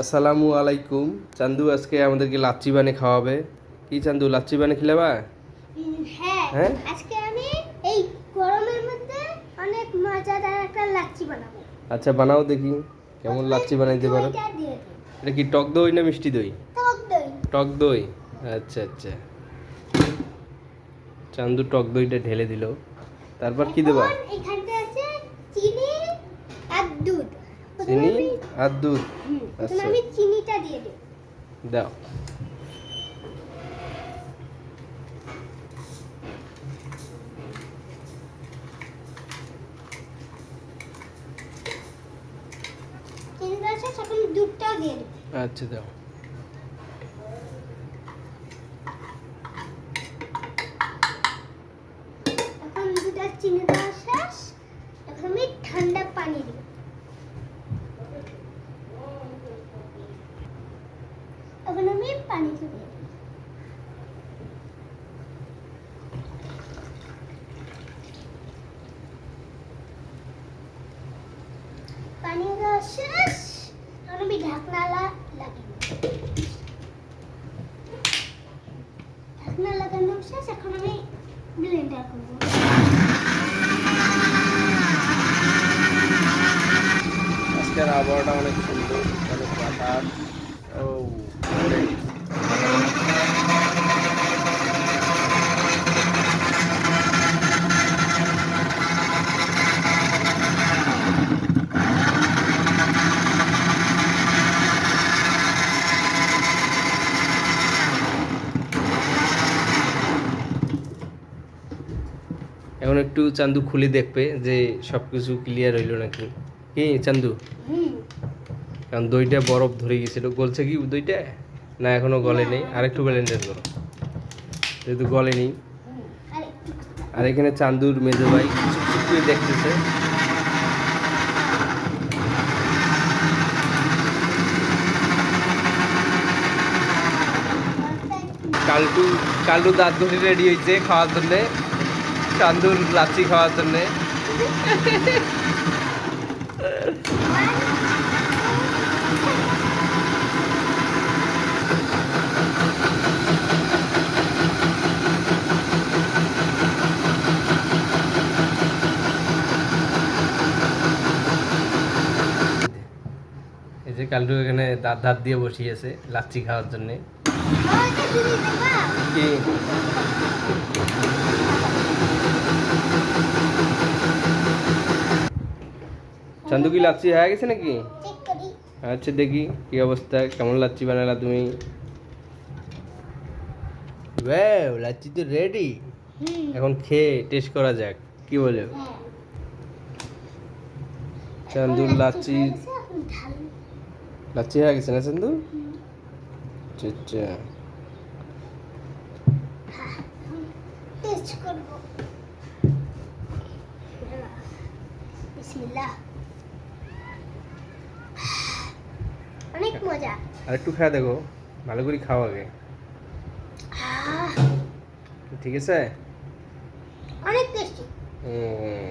আসসালামু আলাইকুম। চান্দু আজকে আমাদেরকে লাচ্ছি বানিয়ে খাওয়াবে। কি চান্দু লাচ্চি বানিয়ে খেলেবা হ্যাঁ হ্যাঁ? আজকে আমি এই গরমের মধ্যে অনেক মজাদার একটা লাচ্ছি বানাবো। আচ্ছা বানাও দেখি কেমন লাচ্চি বানাইতে পারো। এটা কি টক দই না মিষ্টি দই? টক দই। টক দই? আচ্ছা আচ্ছা। চান্দু টক দইটা ঢেলে দিল। তারপর কি দেবা? এখন এখানটা আছে চিনি আর দুধ। চিনি আর দুধ। আচ্ছা। আমি চিনিটা দিয়ে দিই। দাও। আচ্ছা দাও। এখন দুধ আর চিনি দেওয়া শেষ এখন আমি ঠান্ডা পানি দিই আমি পানি দিয়ে দিই পানি দেওয়া শেষ। এখন আমি ঢাকনা লা- লাগিয়ে দিই। ঢাকনা লাগানো শেষ, এখন আমি ব্লেন্ডার করব। আজকের আবহাওয়াটা অনেক সুন্দর, অনেক বাতাস। এখন একটু চান্দু খুলে দেখবে যে সব কিছু ক্লিয়ার হইল নাকি? কি চান্দু? কারণ দইটা বরফ ধরে গেছিল। গলছে কি দইটা? না এখনও গলে নেই। আরেকটু ব্লেন্ডার করো। যেহেতু গলে নেই। আর এখানে চান্দুর মেজো ভাই করে দেখতেছে। কালটু কালটু দাঁত ধরে রেডি হয়েছে খাওয়ার জন্যে। চান্দুর লাচ্ছি খাওয়ার জন্যে। কালটু এখানে দাঁত দাঁত দিয়ে বসিয়েছে লাচ্ছি খাওয়ার জন্যে। কি? চান্দু কি লাচ্ছি হয়ে গেছে নাকি? আচ্ছা দেখি কি অবস্থা কেমন লাচ্ছি বানালা তুমি? ওয়াও লাচ্ছি তো রেডি এখন খেয়ে টেস্ট করা যাক কি বলে? হ্যাঁ। চান্দুর লাচ্ছি হয়ে গেছে, এখন ঢাল লাচ্ছি হয়ে গেছে না আচ্ছা বিসমিল্লাহ অনেক মজা আর একটু খাওয়া দেখো ভালো করে খাও আগে ঠিক আছে অনেক টেস্টি হুম